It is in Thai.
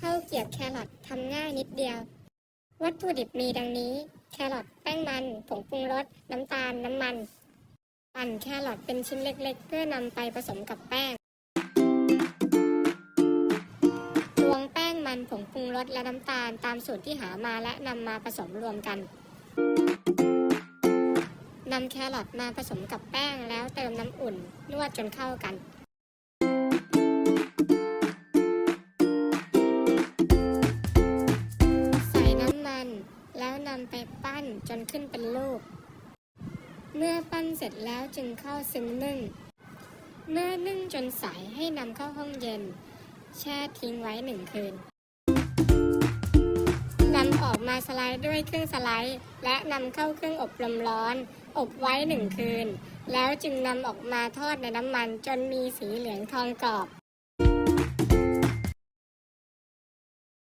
ข้าวเกรียบแครอททำง่ายนิดเดียว วัตถุดิบมีดังนี้ แครอทแป้งมัน ผงปรุงรส น้ำตาล น้ำมัน ปั่นแครอทเป็นชิ้นเล็กๆ เพื่อนำไปผสมกับแป้งตวงแป้งมัน ผงปรุงรส และน้ำตาลตามสูตรที่หามาและนำมาผสมรวมกันนำแครอทมาผสมกับแป้งแล้วเติมน้ำอุ่นนวดจนเข้ากันำไปปั้นจนขึ้นเป็นลูกเมื่อปั้นเสร็จแล้วจึงเข้าซึ้งนึ่ง เมื่อนึ่งจนใสให้นำเข้าห้องเย็น แช่ทิ้งไว้หนึ่งคืนนำออกมาสไลด์ด้วยเครื่องสไลด์ และนำเข้าเครื่องอบลมร้อน อบไว้หนึ่งคืน แล้วจึงนำออกมาทอดในน้ำมันจนมีสีเหลืองทองกรอบ